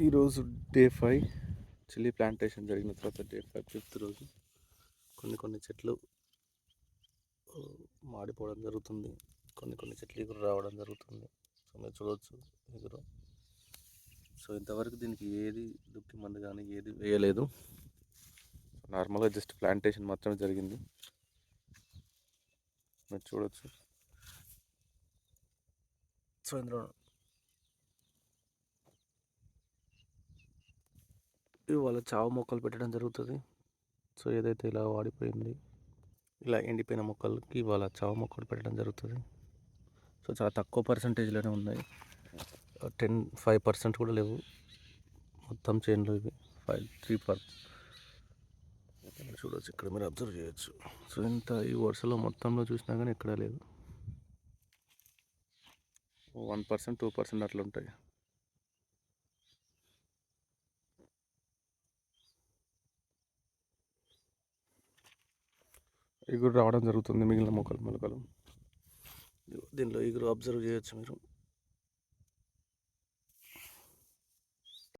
ఈరోజు day five. Chilli plantation జరిగిన తర్వాత డే ఫైవ్ ఫిఫ్త్ రోజు కొన్ని కొన్ని చెట్లు మాడిపోవడం జరుగుతుంది. కొన్ని కొన్ని చెట్లు ఎగురు రావడం జరుగుతుంది. సో మీరు చూడవచ్చు ఎగురు. సో ఇంతవరకు దీనికి ఏది దుక్కి మందు కానీ ఏది వేయలేదు. నార్మల్గా జస్ట్ ప్లాంటేషన్ మాత్రమే జరిగింది. మీరు చూడవచ్చు సో ఇందులో వాళ్ళ చావు మొక్కలు పెట్టడం జరుగుతుంది. సో ఏదైతే ఇలా వాడిపోయింది ఇలా ఎండిపోయిన మొక్కలకి వాళ్ళ చావు మొక్కలు పెట్టడం జరుగుతుంది. సో చాలా తక్కువ పర్సంటేజ్లోనే ఉన్నాయి. టెన్ ఫైవ్ పర్సెంట్ కూడా లేవు. మొత్తం చైన్లో ఇవి. ఫైవ్ త్రీ పర్ చూడవచ్చు ఇక్కడ మీరు అబ్జర్వ్ చేయొచ్చు. సో ఇంత ఈ వరుసలో మొత్తంలో చూసినా కానీ ఎక్కడా లేదు. వన్ పర్సెంట్ టూ పర్సెంట్ అట్లా ఉంటాయి ఎగురు రావడం జరుగుతుంది మిగిలిన మొక్కలు మొలకలు. దీనిలో ఎగురు అబ్జర్వ్ చేయొచ్చు మీరు.